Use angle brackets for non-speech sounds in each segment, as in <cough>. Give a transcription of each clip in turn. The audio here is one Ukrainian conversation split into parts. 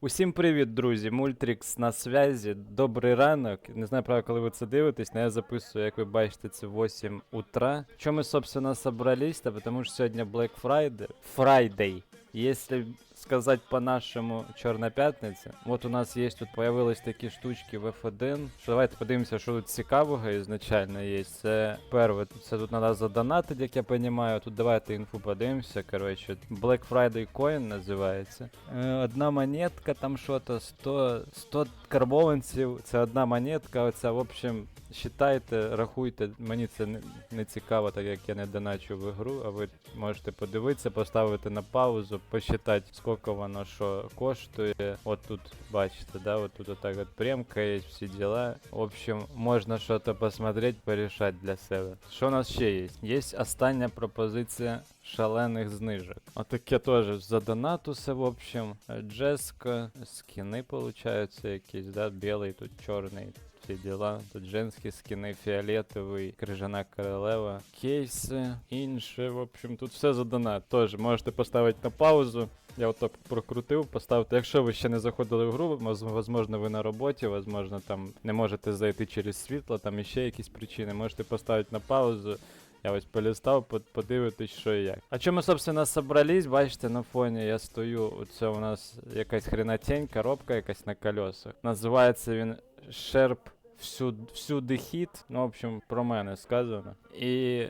Усім привіт, друзі! Мультрікс на связі. Добрий ранок. Не знаю, правда, коли ви це дивитесь, але я записую, як ви бачите, це 8 утра. Чому ми, собственно, собрались? Та тому що сьогодні Black Friday. Friday. Если сказать по-нашему Чорна п'ятниця, от у нас є тут появились такі штучки в F1. Що давайте подивимося, що тут цікавого ізначально є. Це перше, це тут треба задонатити, як я розумію. Тут давайте інфу подивимося. Коротше, Black Friday Coin називається. Е, одна монетка, там що-то 100, 100 карбованців, це одна монетка. Оця, в общем, считайте, рахуйте. Мені це не, не цікаво, так як я не доначу в ігру, а ви можете подивитися, поставити на паузу, посчитати, скільки воно що коштує. От тут бачите, да, от тут отак от премка є, всі діла. В общем, можна щось посмотреть, порішати для себе. Що у нас ще є? Є остання пропозиція шалених знижок. Отаке теж за донат усе, в общем. Джеска, скини, получаються якісь, да, білий, тут чорний. Всі діла. Тут женські скини, фіолетовий, крижана королева, кейси, інше. В общем, тут все за донат. Теж можете поставити на паузу. Я отак прокрутив, поставте. Якщо ви ще не заходили в гру, возможно, ви на роботі, возможно, там не можете зайти через світло, там іще якісь причини. Можете поставити на паузу. Я ось полістав, под- подивитись, що і як. А чому собственно, собрались? Бачите, на фоні я стою. Оце у нас якась хренотень, коробка якась на колесах. Називається він Sherp всюди, всюди хіт. Ну, в общем, про мене сказано. І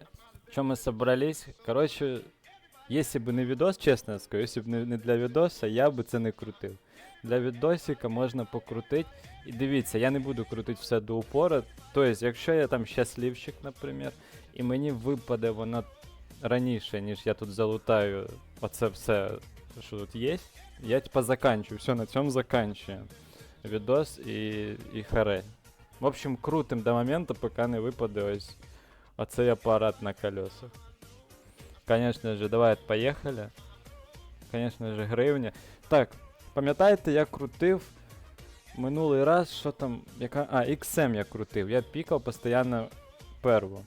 чому ми собрались? Коротше, якщо б не відос, чесно скажу, якщо б не для відоса, я би це не крутив. Для відосика можна покрутити. І дивіться, я не буду крутити все до упора. Тобто, якщо я там щасливчик, наприклад, і мені випаде воно раніше, ніж я тут залутаю оце все, що тут є, я типа заканчую. Все, на цьому заканчую. Відос і, і харе. В общем, крутим до моменту, поки не випаде ось оцей апарат на колесах. Конечно же, давай поїхали. Конечно же, гривня. Так, пам'ятаєте, я крутив минулий раз, що там. Яка. А, XM я крутив. Я пікав постійно перву.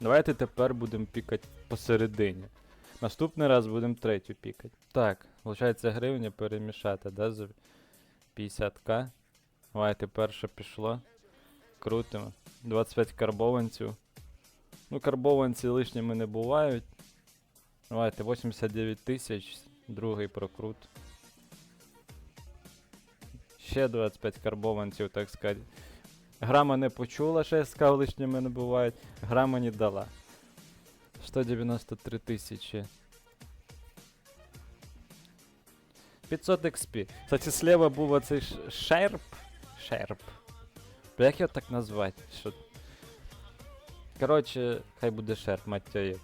Давайте тепер будемо пікати посередині. Наступний раз будемо третю пікати. Так, виходить гривня перемішати, да, за 50к. Давайте перше пішло. Крутимо. 25 карбованців. Ну, карбованці лишніми не бувають. Давайте 89 тисяч, другий прокрут. Ще 25 карбованців, так сказати. Грама не почула, що я сказав, лишніми не бувають. Грама не дала. 193 тисячі. 500 XP. Кстати, слева був оцей шерп. Шерп. Бля, Як його так назвати? Що... Коротше, хай буде шерп, мать твою.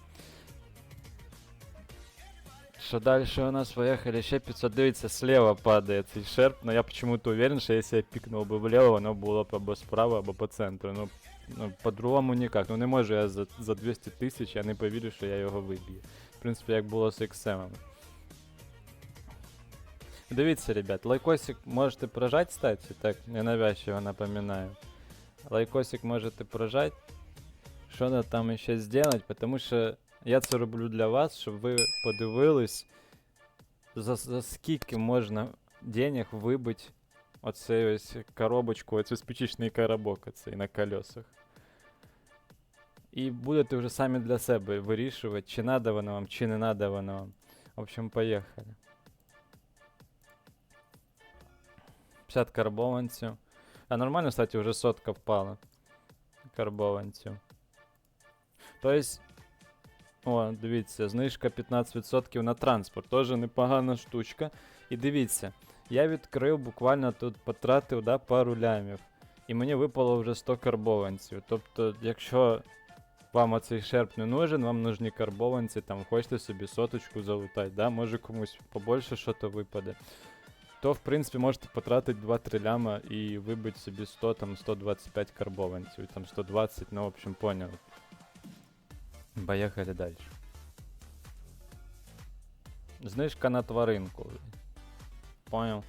Что дальше у нас поехали? Ще 500. Дивіться, слева падає цей шерп, но я почему-то уверен, що якщо я пікнув би влево, воно було б або справа, або по центру. Ну, ну по-другому ніяк. Ну не можу я за, за 200 тисяч, я не повірю, що я його виб'ю. В принципі, як було з XM. Дивіться, ребят, лайкосик можете прожать, кстати, так, ненавязчиво напоминаю. Лайкосик можете прожать. Що надо там ще зробити, потому що я це роблю для вас, щоб ви подивились, за, за скільки можна денег вибити оцей ось коробочку, оцей спичечний коробок оцей на колесах. І будете вже самі для себе вирішувати, чи надо воно вам, чи не надо воно вам. В общем, поїхали. 50 карбованців. А нормально, кстати, вже сотка впала. Карбованців. Тобто, о, дивіться, знижка 15% на транспорт. Теж непогана штучка. І дивіться, я відкрив, буквально тут потратив да, пару лямів. І мені випало вже 100 карбованців. Тобто, якщо вам оцей шерп не нужен, вам нужні карбованці, там хочете собі соточку залутати, да, може комусь побольше що випаде. То, в принципі, можете потратити 2-3 ляма і вибити собі 100, там 125 карбованців, там 120, ну, в общем, поняли. Поехали дальше. Знижка на тваринку. Понял.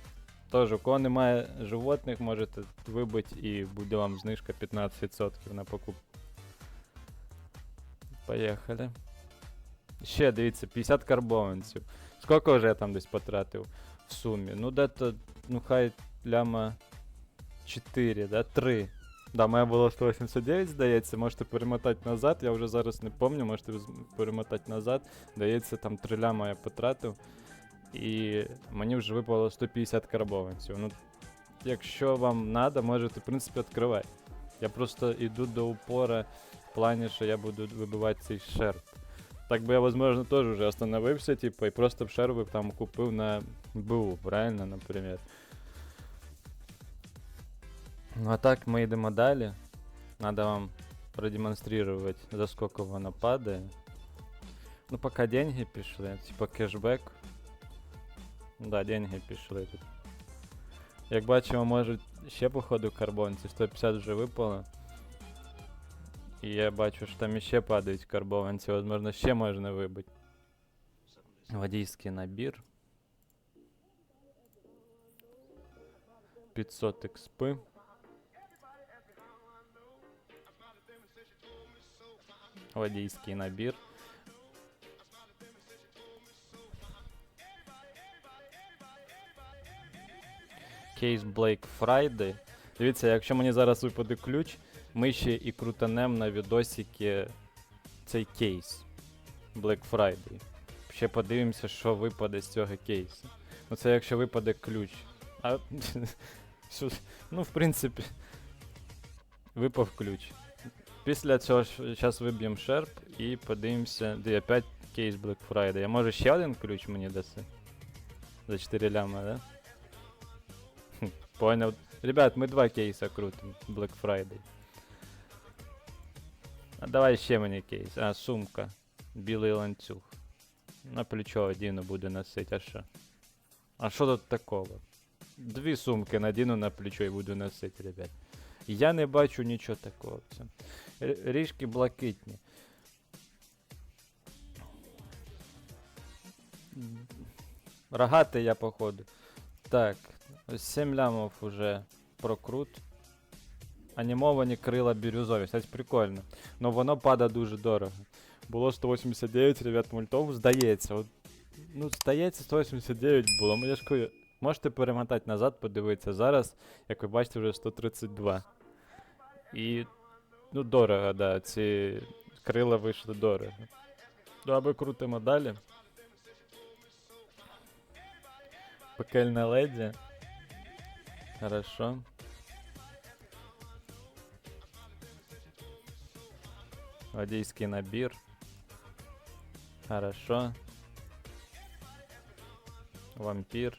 Тож, у кого немає животних, можете вибити і буде вам знижка 15% на покупку. Поїхали. Ще дивіться, 50 карбованців. Скільки вже я там десь потратив в сумі? Ну, де-то ну хай ляма 4, да? 3. Да, моя була 189, здається, можете перемотати назад, я вже зараз не пам'ятаю, можете перемотати назад. Здається, там 3 ляма я потратив. І мені вже випало 150 карбованців. Ну, якщо вам треба, можете, в принципі, відкривати. Я просто йду до упора в плані, що я буду вибивати цей шерп. Так би я, возможно, теж вже остановився, типу, і просто б шерби там купив на БУ, правильно, наприклад. Ну а так ми йдемо далі. Надо вам продемонстрировать, за сколько воно падає. Ну, поки деньги пішли, типа кешбек. Да, деньги пішли тут. Як бачимо, може ще походу карбонці, 150 вже випало. І я бачу, що там іще падають карбованці, возможно, ще можна вибити. Водійський набір. 500 експи. Водійський набір. Кейс Blake Friday. Дивіться, якщо мені зараз випаде ключ, ми ще і крутанем на відосики цей кейс. Black Friday. Ще подивимося, що випаде з цього кейсу. Ну це якщо випаде ключ. А, <laughs> ну, в принципі, випав ключ. Після цього зараз виб'ємо шерп і подивимося, де опять кейс Black Friday. А може ще один ключ мені даси? За 4 ляма, да? Понял. Ребят, ми два кейса крутим Black Friday. А давай ще мені кейс. А, сумка. Білий ланцюг. На плечо одіну буде носити, а що? А що тут такого? Дві сумки надіну на плечо і буду носити, ребят. Я не бачу нічого такого. Ріжки блакитні. Рогатий я походу. Так, 7 лямов уже прокрут. Анімовані крила бірюзові. Кстати, прикольно. Но воно падає дуже дорого. Було 189, ребят, мультов, здається. От, ну, здається, 189 було. Ну, я можете перемотати назад, подивитися. Зараз, як ви бачите, вже 132. І. Ну, дорого, да. Ці крила вийшли дорого. Добре, крутимо далі. Пекельна леді. Хорошо. Водійський набір. Хорошо. Вампір.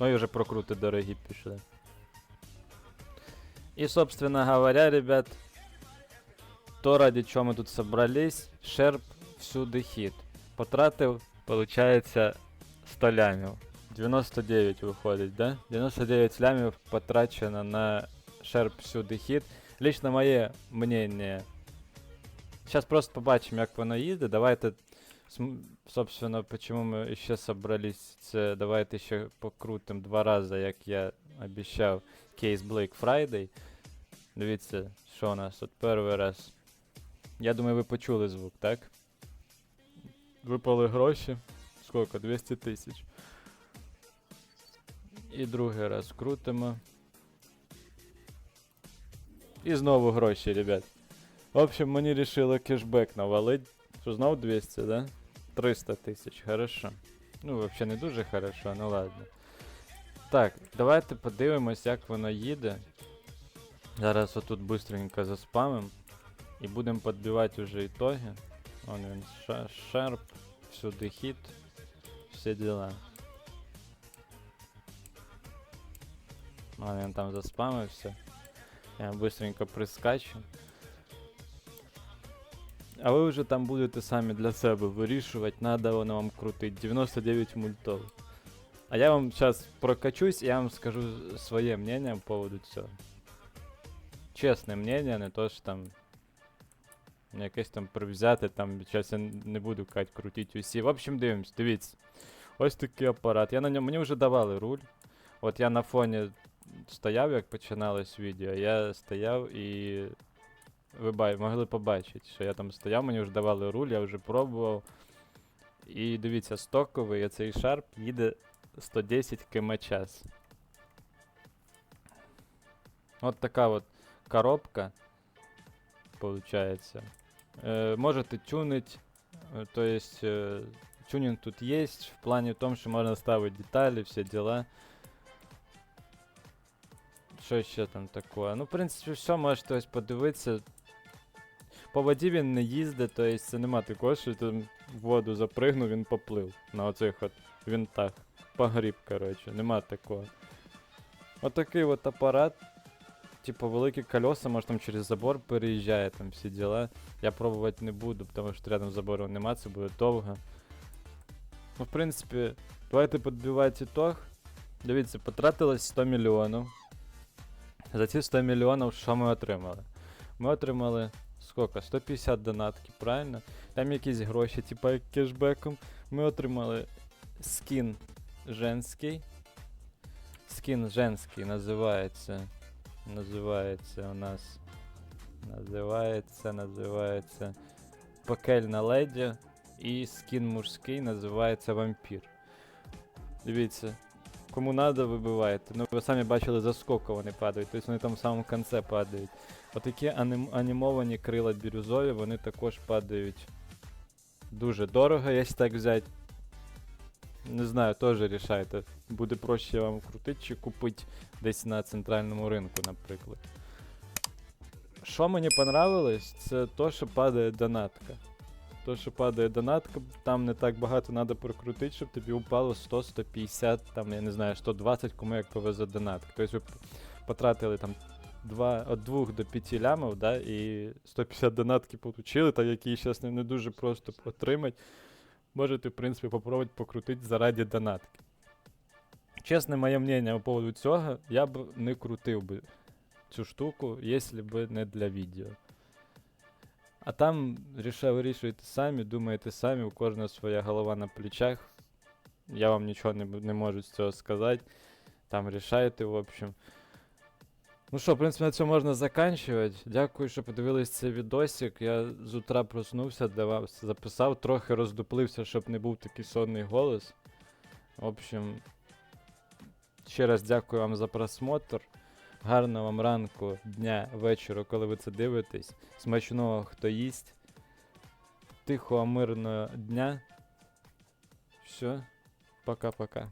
Ну і вже прокрути дорогі пішли. И, собственно говоря, ребят, то, ради чего мы тут собрались, Шерп всюди хит. Потратив, получается, 100 лямів. 99 виходить, да? 99 лямів потрачено на Шерп всюди хит. Лично моє мнение. Сейчас просто побачимо, як воно їде. Давайте, собственно, почему ми ще собрались, це давайте ще покрутим два рази, як я обіцяв, кейс Blake Friday. Дивіться, що у нас тут перший раз. Я думаю, ви почули звук, так? Випали гроші. Сколько? 200 тисяч. І другий раз крутимо. І знову гроші, ребят. В общем, мені рішили кешбек навалить. Що знов 200, да? 300 тисяч, хорошо. Ну, вообще не дуже хорошо, ну ладно. Так, давайте подивимось, як воно їде. Зараз отут быстренько заспамим. І будемо підбивати вже ітоги. Вон він, шерп, всюди хіт, всі діла. Вон він там заспамився. Я быстренько прискачу. А ви вже там будете самі для себе вирішувати, надо воно вам крутить. 99 мультов. А я вам зараз прокачусь, і я вам скажу своє мнение по поводу цього. Чесне мнение, не то що там. не Якесь там привзяти, там зараз я н- не буду кать крутити усі. В общем, дивимось, дивіться. Ось такий апарат. Я на ньому мені вже давали руль. От я на фоні стояв, як починалось відео. Я стояв і ви бай- могли побачити, що я там стояв, мені вже давали руль, я вже пробував. І дивіться, стоковий цей шарп їде 110 км час. От така от коробка. Получается. Э, можете тюнить. э, То есть э, тюнинг тут есть. В плане в том, что можно ставить детали, все дела. Що ще там такое? Ну, в принципі, все, можете ось подивитися. По воді він не їздить, то есть це нема такого, що там в воду запригнув, він поплив на оцих от винтах. Погріб, коротше, нема такого. Отакий от апарат. Типу великі колеса, може там через забор переїжджає, там всі діла. Я пробувати не буду, тому що рядом забору нема, це буде довго. Ну, в принципі, давайте підбивати ітог. Дивіться, потратилось 100 мільйонів. За ці 100 мільйонів що ми отримали? Ми отримали скільки? 150 донатків, правильно? Там якісь гроші, типа кешбеком. Ми отримали скін женський. Скін женський називається. Називається у нас. Називається, називається. Пекельна леді. І скін мужський називається вампір. Дивіться. Кому надо, вибивайте. Ну ви самі бачили, за скільки вони падають. Тобто вони там в самому кінці падають. Отакі анімовані крила бірюзові, вони також падають дуже дорого, якщо так взяти. Не знаю, теж рішайте. Буде проще вам крутити чи купити десь на центральному ринку, наприклад. Що мені понравилось, це то, що падає донатка. То, що падає донатка, там не так багато треба прокрутити, щоб тобі упало 100, 150, там, я не знаю, 120, кому як повезе донатка. Тобто ви потратили там 2, від 2 до 5 лямів, да, і 150 донатки получили, так які зараз не, дуже просто отримати. Можете, в принципі, попробувати покрутити заради донатки. Чесне моє мнение по поводу цього, я б не крутив би цю штуку, якщо б не для відео. А там рішав, вирішуєте самі, думаєте самі, у кожного своя голова на плечах. Я вам нічого не, не можу з цього сказати. Там рішаєте, в общем. Ну що, в принципі, на цьому можна заканчувати. Дякую, що подивились цей відосик. Я з утра проснувся, для вас записав, трохи роздуплився, щоб не був такий сонний голос. В общем, ще раз дякую вам за просмотр. Гарного вам ранку, дня, вечора, коли ви це дивитесь. Смачного, хто їсть. Тихого, мирного дня. Все. Пока-пока.